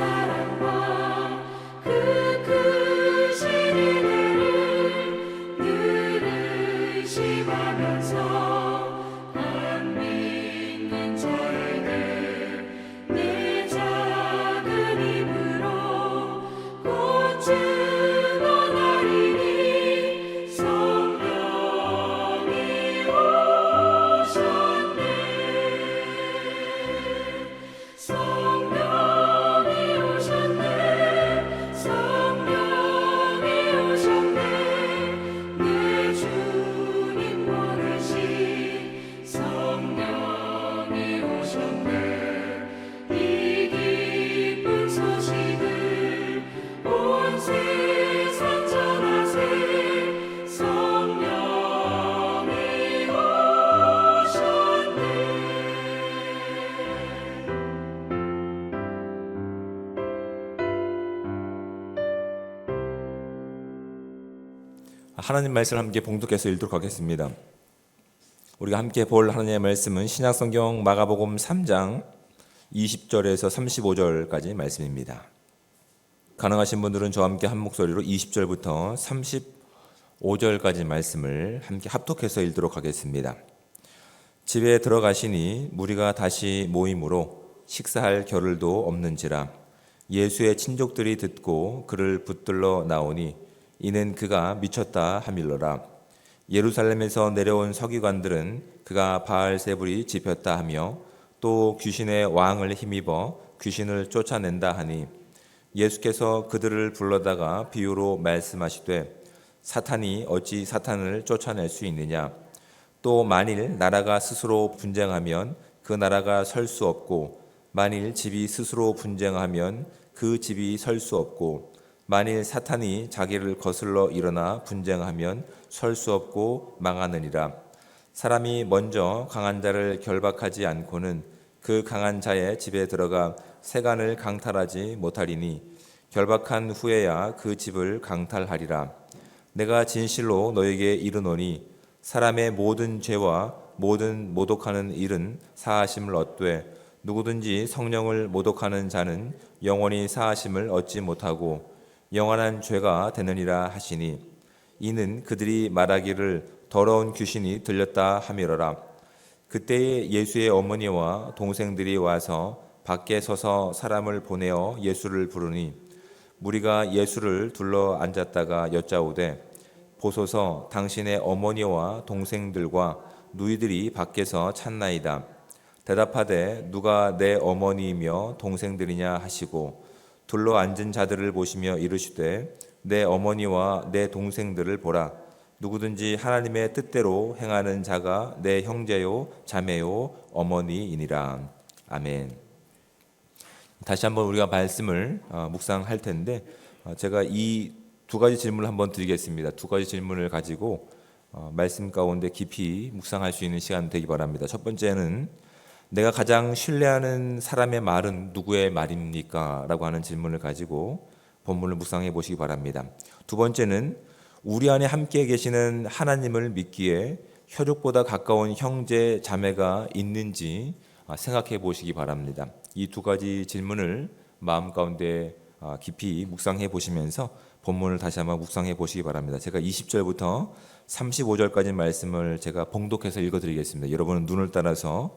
한 하나님 말씀을 함께 봉독해서 읽도록 하겠습니다. 우리가 함께 볼 하나님의 말씀은 신약 성경 마가복음 3장 20절에서 35절까지 말씀입니다. 가능하신 분들은 저와 함께 한 목소리로 20절부터 35절까지 말씀을 함께 합독해서 읽도록 하겠습니다. 집에 들어가시니 무리가 다시 모임으로 식사할 겨를도 없는지라 예수의 친족들이 듣고 그를 붙들러 나오니 이는 그가 미쳤다 하밀러라. 예루살렘에서 내려온 서기관들은 그가 바알세불이 집혔다 하며 또 귀신의 왕을 힘입어 귀신을 쫓아낸다 하니 예수께서 그들을 불러다가 비유로 말씀하시되 사탄이 어찌 사탄을 쫓아낼 수 있느냐? 또 만일 나라가 스스로 분쟁하면 그 나라가 설 수 없고 만일 집이 스스로 분쟁하면 그 집이 설 수 없고 만일 사탄이 자기를 거슬러 일어나 분쟁하면 설 수 없고 망하느니라. 사람이 먼저 강한 자를 결박하지 않고는 그 강한 자의 집에 들어가 세간을 강탈하지 못하리니 결박한 후에야 그 집을 강탈하리라. 내가 진실로 너에게 이르노니 사람의 모든 죄와 모든 모독하는 일은 사하심을 얻되 누구든지 성령을 모독하는 자는 영원히 사하심을 얻지 못하고 영원한 죄가 되느니라 하시니 이는 그들이 말하기를 더러운 귀신이 들렸다 하미러라 그때에 예수의 어머니와 동생들이 와서 밖에 서서 사람을 보내어 예수를 부르니 무리가 예수를 둘러 앉았다가 여짜오되 보소서 당신의 어머니와 동생들과 누이들이 밖에서 찾나이다. 대답하되 누가 내 어머니이며 동생들이냐 하시고 둘러 앉은 자들을 보시며 이르시되 내 어머니와 내 동생들을 보라. 누구든지 하나님의 뜻대로 행하는 자가 내 형제요 자매요 어머니이니라. 아멘. 다시 한번 우리가 말씀을 어, 묵상할 텐데 어, 제가 이 두 가지 질문을 한번 드리겠습니다. 두 가지 질문을 가지고 어, 말씀 가운데 깊이 묵상할 수 있는 시간 되기 바랍니다. 첫 번째는 내가 가장 신뢰하는 사람의 말은 누구의 말입니까? 라고 하는 질문을 가지고 본문을 묵상해 보시기 바랍니다. 두 번째는 우리 안에 함께 계시는 하나님을 믿기에 혈육보다 가까운 형제 자매가 있는지 아, 생각해 보시기 바랍니다. 이 두 가지 질문을 마음 가운데 아, 깊이 묵상해 보시면서 본문을 다시 한번 묵상해 보시기 바랍니다. 제가 20절부터 35절까지 말씀을 제가 봉독해서 읽어 드리겠습니다. 여러분은 눈을 따라서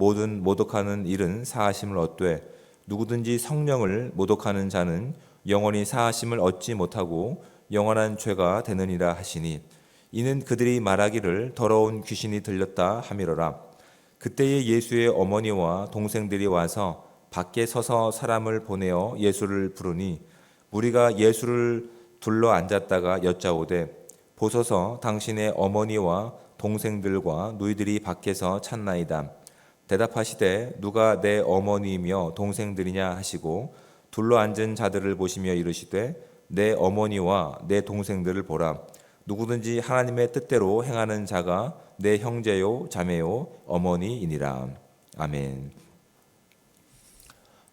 모든 모독하는 일은 사하심을 얻되 누구든지 성령을 모독하는 자는 영원히 사하심을 얻지 못하고 영원한 죄가 되느니라 하시니 이는 그들이 말하기를 더러운 귀신이 들렸다 하미러라 그때에 예수의 어머니와 동생들이 와서 밖에 서서 사람을 보내어 예수를 부르니 무리가 예수를 둘러 앉았다가 여짜오되 보소서 당신의 어머니와 동생들과 누이들이 밖에서 찾나이다. 대답하시되 누가 내 어머니이며 동생들이냐 하시고 둘러 앉은 자들을 보시며 이르시되 내 어머니와 내 동생들을 보라. 누구든지 하나님의 뜻대로 행하는 자가 내 형제요 자매요 어머니이니라. 아멘.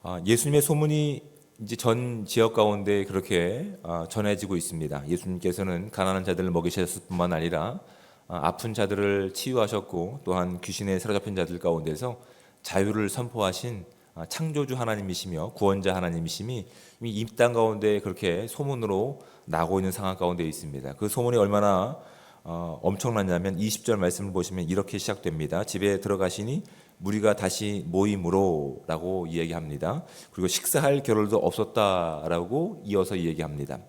아, 예수님의 소문이 이제 전 지역 가운데 그렇게 아, 전해지고 있습니다. 예수님께서는 가난한 자들을 먹이셨을 뿐만 아니라 아, 아픈 자들을 치유하셨고 또한 귀신에 사로잡힌 자들 가운데서 자유를 선포하신 아, 창조주 하나님이시며 구원자 하나님이심이 이 땅 가운데 그렇게 소문으로 나고 있는 상황 가운데 있습니다. 그 소문이 얼마나 어, 엄청나냐면 20절 말씀을 보시면 이렇게 시작됩니다. 집에 들어가시니 무리가 다시 모임으로라고 이야기합니다. 그리고 식사할 겨를도 없었다라고 이어서 이야기합니다.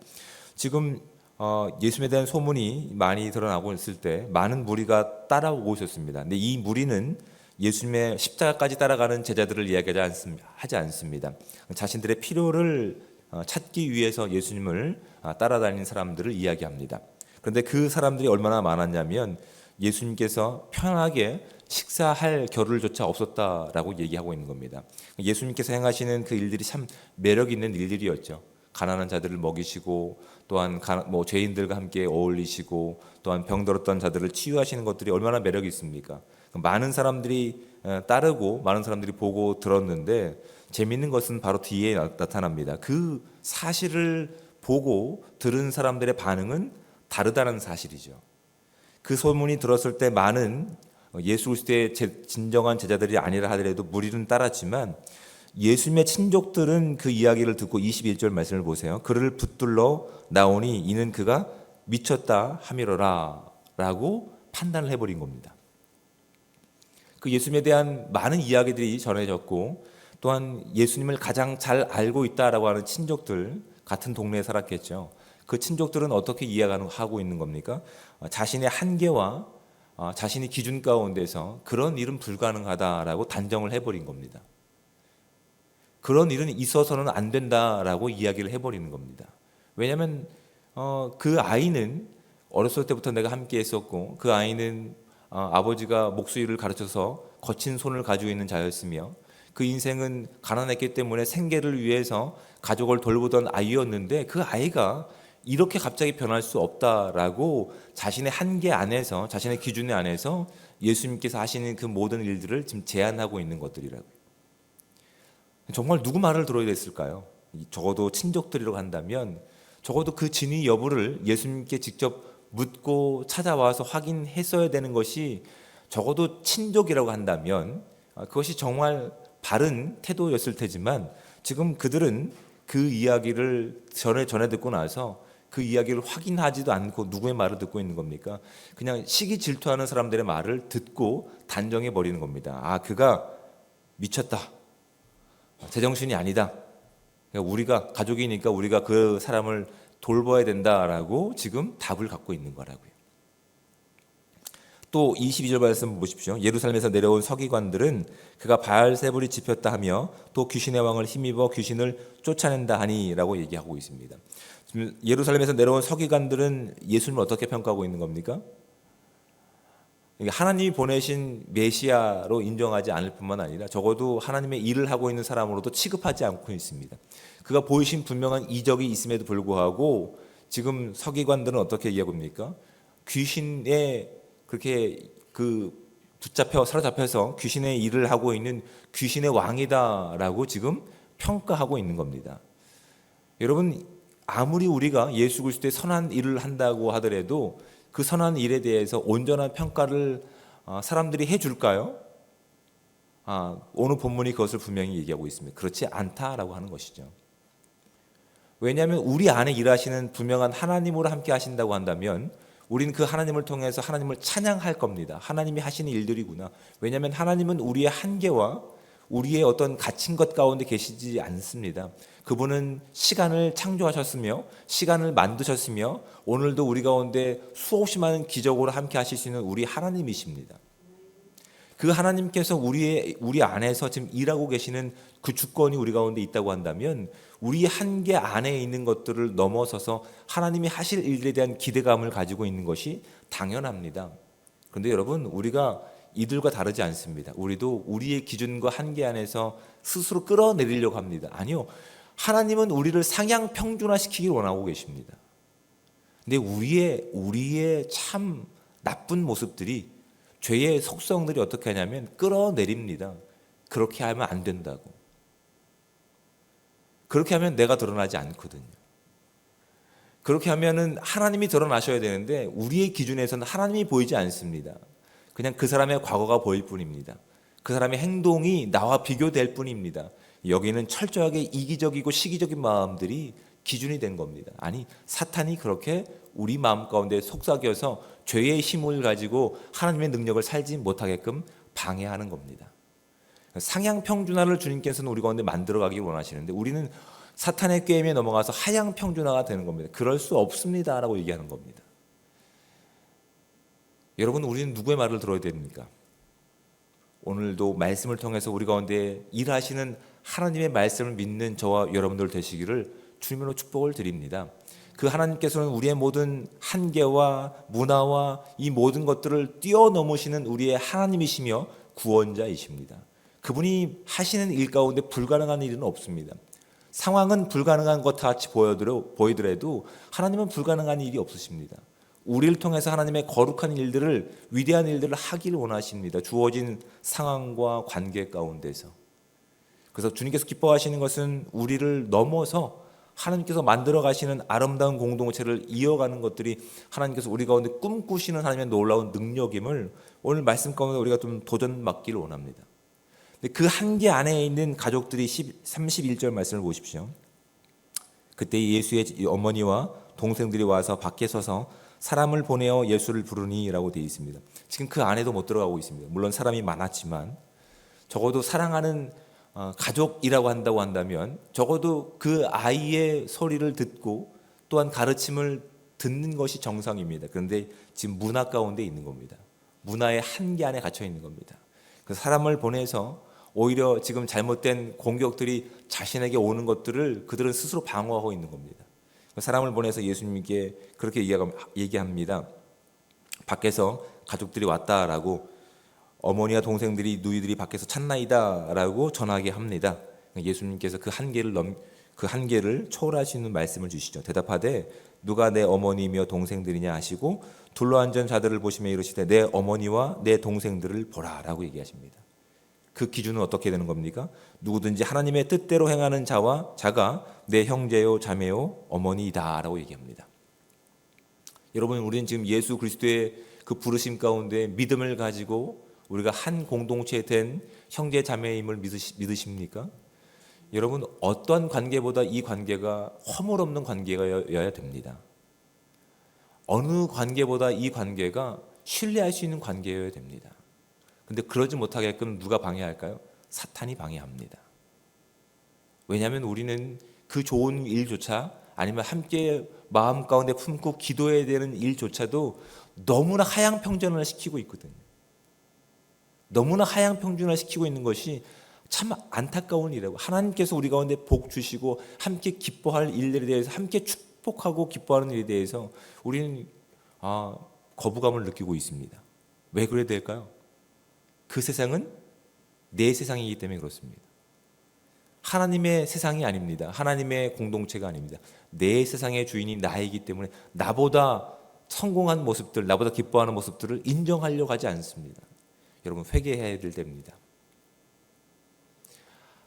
지금 어, 예수님에 대한 소문이 많이 드러나고 있을 때 많은 무리가 따라오고 있었습니다. 근데 이 무리는 예수님의 십자가까지 따라가는 제자들을 이야기하지 않습- 하지 않습니다. 자신들의 필요를 어, 찾기 위해서 예수님을 아, 따라다니는 사람들을 이야기합니다. 그런데 그 사람들이 얼마나 많았냐면 예수님께서 편하게 식사할 겨를조차 없었다라고 얘기하고 있는 겁니다. 예수님께서 행하시는 그 일들이 참 매력 있는 일들이었죠. 가난한 자들을 먹이시고 또한 가- 뭐 죄인들과 함께 어울리시고 또한 병들었던 자들을 치유하시는 것들이 얼마나 매력이 있습니까? 많은 사람들이 어, 따르고 많은 사람들이 보고 들었는데 재밌는 것은 바로 뒤에 나- 나타납니다. 그 사실을 보고 들은 사람들의 반응은 다르다는 사실이죠. 그 소문이 들었을 때 많은 예수 그리스도의 제- 진정한 제자들이 아니라 하더라도 무리는 따랐지만 예수님의 친족들은 그 이야기를 듣고 21절 말씀을 보세요. 그를 붙들러 나오니 이는 그가 미쳤다 하미러라 라고 판단을 해버린 겁니다. 그 예수님에 대한 많은 이야기들이 전해졌고 또한 예수님을 가장 잘 알고 있다라고 하는 친족들 같은 동네에 살았겠죠. 그 친족들은 어떻게 이해하고 있는 겁니까? 어, 자신의 한계와 어, 자신의 기준 가운데서 그런 일은 불가능하다라고 단정을 해버린 겁니다. 그런 일은 있어서는 안 된다라고 이야기를 해버리는 겁니다. 왜냐하면 어, 그 아이는 어렸을 때부터 내가 함께 했었고 그 아이는 어, 아버지가 목수일을 가르쳐서 거친 손을 가지고 있는 자였으며 그 인생은 가난했기 때문에 생계를 위해서 가족을 돌보던 아이였는데 그 아이가 이렇게 갑자기 변할 수 없다라고 자신의 한계 안에서 자신의 기준의 안에서 예수님께서 하시는 그 모든 일들을 지금 제한하고 있는 것들이라고요. 정말 누구 말을 들어야 됐을까요? 이- 적어도 친족들이라고 한다면 적어도 그 진위 여부를 예수님께 직접 묻고 찾아와서 확인했어야 되는 것이 적어도 친족이라고 한다면 아, 그것이 정말 바른 태도였을 테지만 지금 그들은 그 이야기를 전에 전해 듣고 나서 그 이야기를 확인하지도 않고 누구의 말을 듣고 있는 겁니까? 그냥 시기 질투하는 사람들의 말을 듣고 단정해 버리는 겁니다. 아 그가 미쳤다. 제정신이 아니다. 그러니까 우리가 가족이니까 우리가 그 사람을 돌봐야 된다라고 지금 답을 갖고 있는 거라고요. 또 22절 말씀 보십시오. 예루살렘에서 내려온 서기관들은 그가 바알세불이 집혔다 하며 또 귀신의 왕을 힘입어 귀신을 쫓아낸다 하니라고 얘기하고 있습니다. 예루살렘에서 내려온 서기관들은 예수님을 어떻게 평가하고 있는 겁니까? 하나님이 보내신 메시아로 인정하지 않을 뿐만 아니라 적어도 하나님의 일을 하고 있는 사람으로도 취급하지 않고 있습니다. 그가 보이신 분명한 이적이 있음에도 불구하고 지금 서기관들은 어떻게 얘기합니까? 귀신에 그렇게 그 붙잡혀 사로잡혀서 귀신의 일을 하고 있는 귀신의 왕이다라고 지금 평가하고 있는 겁니다. 여러분 아무리 우리가 예수 그리스도의 선한 일을 한다고 하더라도 그 선한 일에 대해서 온전한 평가를 어, 사람들이 해줄까요? 아, 오늘 본문이 그것을 분명히 얘기하고 있습니다. 그렇지 않다라고 하는 것이죠. 왜냐하면 우리 안에 일하시는 분명한 하나님으로 함께 하신다고 한다면 우리는 그 하나님을 통해서 하나님을 찬양할 겁니다. 하나님이 하시는 일들이구나. 왜냐하면 하나님은 우리의 한계와 우리의 어떤 갇힌 것 가운데 계시지 않습니다. 그분은 시간을 창조하셨으며 시간을 만드셨으며 오늘도 우리 가운데 수없이 많은 기적으로 함께 하실 수 있는 우리 하나님이십니다. 그 하나님께서 우리의 우리 안에서 지금 일하고 계시는 그 주권이 우리 가운데 있다고 한다면 우리 한계 안에 있는 것들을 넘어서서 하나님이 하실 일들에 대한 기대감을 가지고 있는 것이 당연합니다. 그런데 여러분 우리가 이들과 다르지 않습니다. 우리도 우리의 기준과 한계 안에서 스스로 끌어내리려고 합니다. 아니요. 하나님은 우리를 상향 평준화시키길 원하고 계십니다. 근데 우리의 우리의 참 나쁜 모습들이 죄의 속성들이 어떻게 하냐면 끌어내립니다. 그렇게 하면 안 된다고. 그렇게 하면 내가 드러나지 않거든요. 그렇게 하면은 하나님이 드러나셔야 되는데 우리의 기준에서는 하나님이 보이지 않습니다. 그냥 그 사람의 과거가 보일 뿐입니다. 그 사람의 행동이 나와 비교될 뿐입니다. 여기는 철저하게 이기적이고 시기적인 마음들이 기준이 된 겁니다. 아니, 사탄이 그렇게 우리 마음 가운데 속삭여서 죄의 힘을 가지고 하나님의 능력을 살지 못하게끔 방해하는 겁니다. 상향 평준화를 주님께서는 우리 가운데 만들어 가길 원하시는데 우리는 사탄의 게임에 넘어가서 하향 평준화가 되는 겁니다. 그럴 수 없습니다라고 얘기하는 겁니다. 여러분 우리는 누구의 말을 들어야 됩니까? 오늘도 말씀을 통해서 우리 가운데 일하시는 하나님의 말씀을 믿는 저와 여러분들 되시기를 주님으로 축복을 드립니다. 그 하나님께서는 우리의 모든 한계와 문화와 이 모든 것들을 뛰어넘으시는 우리의 하나님이시며 구원자이십니다. 그분이 하시는 일 가운데 불가능한 일은 없습니다. 상황은 불가능한 것 같이 보여도- 보이더라도 하나님은 불가능한 일이 없으십니다. 우리를 통해서 하나님의 거룩한 일들을 위대한 일들을 하기를 원하십니다. 주어진 상황과 관계 가운데서. 그래서 주님께서 기뻐하시는 것은 우리를 넘어서 하나님께서 만들어 가시는 아름다운 공동체를 이어가는 것들이 하나님께서 우리 가운데 꿈꾸시는 하나님의 놀라운 능력임을 오늘 말씀 가운데 우리가 좀 도전 받기를 원합니다. 그 한계 안에 있는 가족들이 10, 31절 말씀을 보십시오. 그때 예수의 어머니와 동생들이 와서 밖에 서서 사람을 보내어 예수를 부르니라고 되어 있습니다. 지금 그 안에도 못 들어가고 있습니다. 물론 사람이 많았지만 적어도 사랑하는 어, 가족이라고 한다고 한다면 적어도 그 아이의 소리를 듣고 또한 가르침을 듣는 것이 정상입니다. 그런데 지금 문화 가운데 있는 겁니다. 문화의 한계 안에 갇혀 있는 겁니다. 그 사람을 보내서 오히려 지금 잘못된 공격들이 자신에게 오는 것들을 그들은 스스로 방어하고 있는 겁니다. 그 사람을 보내서 예수님께 그렇게 얘기합니다. 밖에서 가족들이 왔다라고 어머니와 동생들이 누이들이 밖에서 찾나이다라고 전하게 합니다. 예수님께서 그 한계를 넘 그 한계를 초월하시는 말씀을 주시죠. 대답하되 누가 내 어머니며 동생들이냐 하시고 둘러앉은 자들을 보시며 이르시되 내 어머니와 내 동생들을 보라라고 얘기하십니다. 그 기준은 어떻게 되는 겁니까? 누구든지 하나님의 뜻대로 행하는 자와 자가 내 형제요 자매요 어머니이다라고 얘기합니다. 여러분 우리는 지금 예수 그리스도의 그 부르심 가운데 믿음을 가지고 우리가 한 공동체 된 형제 자매임을 믿으십니까? 여러분 어떠한 관계보다 이 관계가 허물 없는 관계가여야 됩니다. 어느 관계보다 이 관계가 신뢰할 수 있는 관계여야 됩니다. 근데 그러지 못하게끔 누가 방해할까요? 사탄이 방해합니다. 왜냐하면 우리는 그 좋은 일조차 아니면 함께 마음 가운데 품고 기도해야 되는 일조차도 너무나 하향평준을 시키고 있거든요. 너무나 하향평준을 시키고 있는 것이 참 안타까운 일이라고 하나님께서 우리 가운데 복 주시고 함께 기뻐할 일들에 대해서 함께 축복하고 기뻐하는 일에 대해서 우리는 아, 거부감을 느끼고 있습니다. 왜 그래야 될까요? 그 세상은 내 세상이기 때문에 그렇습니다. 하나님의 세상이 아닙니다. 하나님의 공동체가 아닙니다. 내 세상의 주인이 나이기 때문에 나보다 성공한 모습들, 나보다 기뻐하는 모습들을 인정하려고 하지 않습니다. 여러분 회개해야 될 때입니다.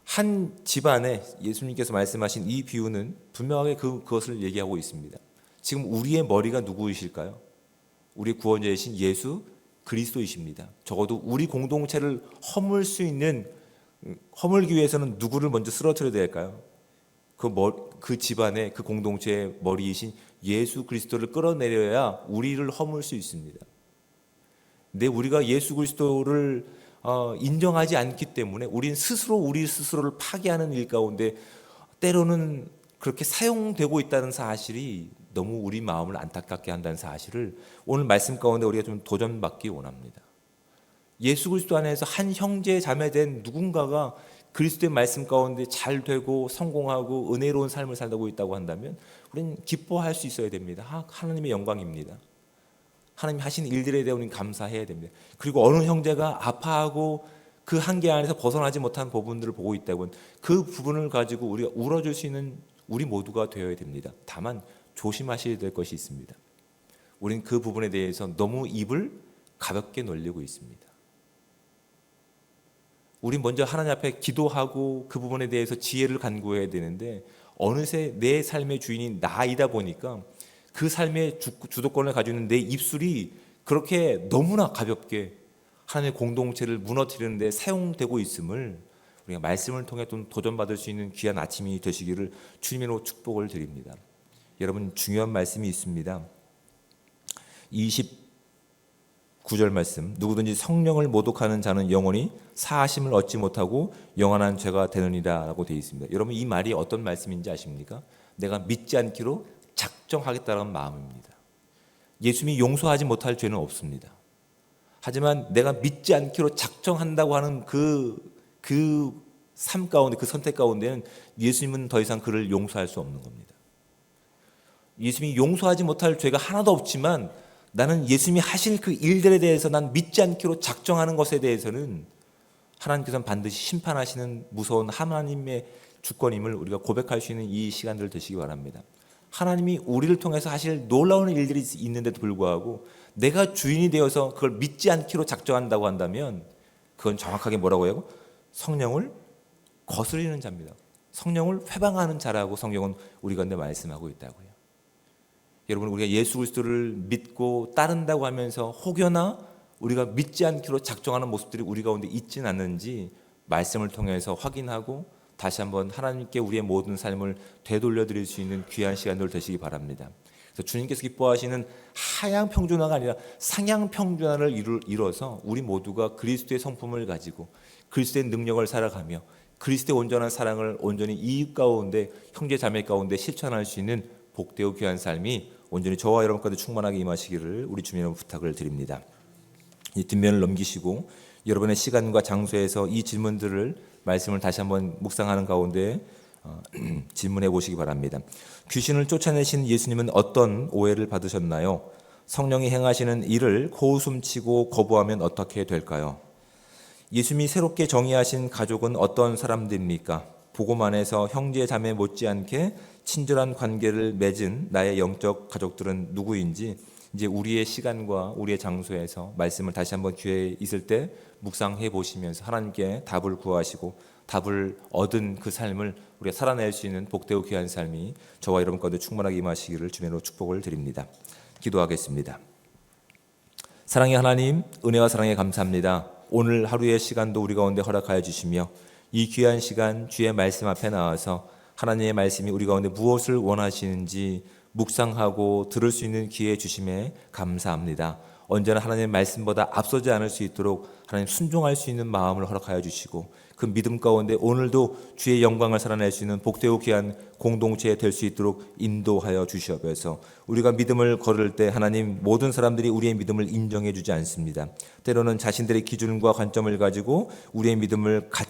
한 집안에 예수님께서 말씀하신 이 비유는 분명하게 그, 그것을 얘기하고 있습니다. 지금 우리의 머리가 누구이실까요? 우리 구원자이신 예수 그리스도이십니다. 적어도 우리 공동체를 허물 수 있는 허물기 위해서는 누구를 먼저 쓰러뜨려야 될까요? 그, 머, 그 집안의 그 공동체의 머리이신 예수 그리스도를 끌어내려야 우리를 허물 수 있습니다. 근데 우리가 예수 그리스도를 어, 인정하지 않기 때문에 우린 스스로 우리 스스로를 파괴하는 일 가운데 때로는 그렇게 사용되고 있다는 사실이 너무 우리 마음을 안타깝게 한다는 사실을 오늘 말씀 가운데 우리가 좀 도전받기 원합니다. 예수 그리스도 안에서 한 형제 자매된 누군가가 그리스도의 말씀 가운데 잘 되고 성공하고 은혜로운 삶을 살고 있다고 한다면 우리는 기뻐할 수 있어야 됩니다. 하- 하나님의 영광입니다. 하나님 하신 일들에 대해 우리는 감사해야 됩니다. 그리고 어느 형제가 아파하고 그 한계 안에서 벗어나지 못한 부분들을 보고 있다면 그 부분을 가지고 우리가 울어줄 수 있는 우리 모두가 되어야 됩니다. 다만 조심하셔야 될 것이 있습니다. 우리는 그 부분에 대해서 너무 입을 가볍게 놀리고 있습니다. 우리 먼저 하나님 앞에 기도하고 그 부분에 대해서 지혜를 간구해야 되는데 어느새 내 삶의 주인이 나이다 보니까 그 삶의 주, 주도권을 가지고 있는 내 입술이 그렇게 너무나 가볍게 하나님의 공동체를 무너뜨리는데 사용되고 있음을 우리가 말씀을 통해 좀 도전받을 수 있는 귀한 아침이 되시기를 주님으로 축복을 드립니다. 여러분 중요한 말씀이 있습니다. 29절 말씀 누구든지 성령을 모독하는 자는 영원히 사하심을 얻지 못하고 영원한 죄가 되느니라라고 되어 있습니다. 여러분 이 말이 어떤 말씀인지 아십니까? 내가 믿지 않기로 작정하겠다는 마음입니다. 예수님이 용서하지 못할 죄는 없습니다. 하지만 내가 믿지 않기로 작정한다고 하는 그, 그 삶 가운데, 그 선택 가운데는 예수님은 더 이상 그를 용서할 수 없는 겁니다. 예수님이 용서하지 못할 죄가 하나도 없지만 나는 예수님이 하실 그 일들에 대해서 난 믿지 않기로 작정하는 것에 대해서는 하나님께서는 반드시 심판하시는 무서운 하나님의 주권임을 우리가 고백할 수 있는 이 시간들 되시기 바랍니다. 하나님이 우리를 통해서 하실 놀라운 일들이 있는데도 불구하고 내가 주인이 되어서 그걸 믿지 않기로 작정한다고 한다면 그건 정확하게 뭐라고 해요? 성령을 거스리는 자입니다. 성령을 회방하는 자라고 성경은 우리 가운데 말씀하고 있다고요. 여러분 우리가 예수 그리스도를 믿고 따른다고 하면서 혹여나 우리가 믿지 않기로 작정하는 모습들이 우리 가운데 있지는 않는지 말씀을 통해서 확인하고 다시 한번 하나님께 우리의 모든 삶을 되돌려 드릴 수 있는 귀한 시간들 되시기 바랍니다. 그래서 주님께서 기뻐하시는 하향 평준화가 아니라 상향 평준화를 이루, 이뤄서 우리 모두가 그리스도의 성품을 가지고 그리스도의 능력을 살아가며 그리스도의 온전한 사랑을 온전히 이익 가운데 형제 자매 가운데 실천할 수 있는 복되고 귀한 삶이 온전히 저와 여러분까지 충만하게 임하시기를 우리 주님 여러분 부탁을 드립니다. 이 뒷면을 넘기시고 여러분의 시간과 장소에서 이 질문들을 말씀을 다시 한번 묵상하는 가운데 어, 질문해 보시기 바랍니다. 귀신을 쫓아내신 예수님은 어떤 오해를 받으셨나요? 성령이 행하시는 일을 코웃음치고 거부하면 어떻게 될까요? 예수님이 새롭게 정의하신 가족은 어떤 사람들입니까? 복음 안에서 형제 자매 못지않게 친절한 관계를 맺은 나의 영적 가족들은 누구인지 이제 우리의 시간과 우리의 장소에서 말씀을 다시 한번 기회 있을 때 묵상해 보시면서 하나님께 답을 구하시고 답을 얻은 그 삶을 우리가 살아낼 수 있는 복되고 귀한 삶이 저와 여러분 가운데 충만하게 임하시기를 주님으로 축복을 드립니다. 기도하겠습니다. 사랑의 하나님, 은혜와 사랑에 감사합니다. 오늘 하루의 시간도 우리 가운데 허락하여 주시며 이 귀한 시간 주의 말씀 앞에 나와서 하나님의 말씀이 우리 가운데 무엇을 원하시는지 묵상하고 들을 수 있는 기회 주심에 감사합니다. 언제나 하나님의 말씀보다 앞서지 않을 수 있도록 하나님 순종할 수 있는 마음을 허락하여 주시고 그 믿음 가운데 오늘도 주의 영광을 살아낼 수 있는 복되고 귀한 공동체 될 수 있도록 인도하여 주시옵소서. 우리가 믿음을 걸을 때 하나님 모든 사람들이 우리의 믿음을 인정해 주지 않습니다. 때로는 자신들의 기준과 관점을 가지고 우리의 믿음을 가,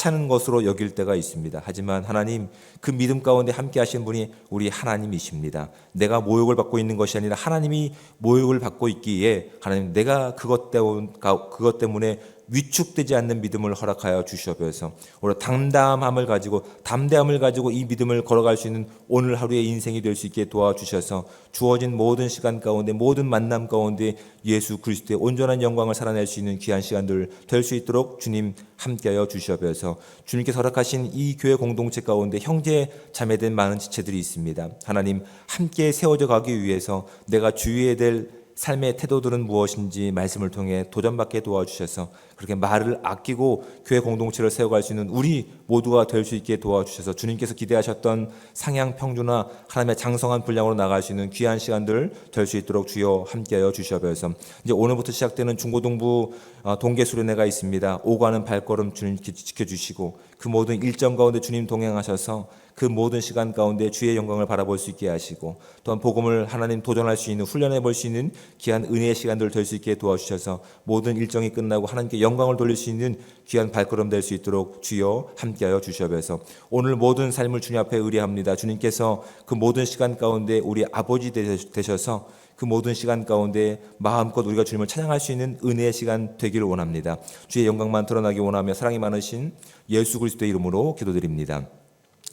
하찮은 것으로 여길 때가 있습니다. 하지만 하나님 그 믿음 가운데 함께 하신 분이 우리 하나님이십니다. 내가 모욕을 받고 있는 것이 아니라 하나님이 모욕을 받고 있기에 하나님 내가 그것 때문에 위축되지 않는 믿음을 허락하여 주시옵소서. 오늘 담담함을 가지고 담대함을 가지고 이 믿음을 걸어갈 수 있는 오늘 하루의 인생이 될 수 있게 도와주셔서 주어진 모든 시간 가운데 모든 만남 가운데 예수 그리스도의 온전한 영광을 살아낼 수 있는 귀한 시간들 될 수 있도록 주님 함께하여 주시옵소서. 주님께서 허락하신 이 교회 공동체 가운데 형제 자매된 많은 지체들이 있습니다. 하나님 함께 세워져 가기 위해서 내가 주의해야 될 삶의 태도들은 무엇인지 말씀을 통해 도전받게 도와주셔서 그렇게 말을 아끼고 교회 공동체를 세워갈 수 있는 우리 모두가 될 수 있게 도와주셔서 주님께서 기대하셨던 상향 평준화 하나님의 장성한 분량으로 나갈 수 있는 귀한 시간들 될 수 있도록 주여 함께하여 주시옵소서. 이제 오늘부터 시작되는 중고등부 어, 동계 수련회가 있습니다. 오가는 발걸음 주님 지켜주시고 그 모든 일정 가운데 주님 동행하셔서 그 모든 시간 가운데 주의 영광을 바라볼 수 있게 하시고 또한 복음을 하나님 도전할 수 있는 훈련해 볼 수 있는 귀한 은혜의 시간들 될수 있게 도와주셔서 모든 일정이 끝나고 하나님께 영광을 돌릴 수 있는 귀한 발걸음 될 수 있도록 주여 함께하여 주시옵소서. 오늘 모든 삶을 주님 앞에 의뢰합니다. 주님께서 그 모든 시간 가운데 우리 아버지 되셔서 그 모든 시간 가운데 마음껏 우리가 주님을 찬양할 수 있는 은혜의 시간 되기를 원합니다. 주의 영광만 드러나기 원하며 사랑이 많으신 예수 그리스도의 이름으로 기도드립니다.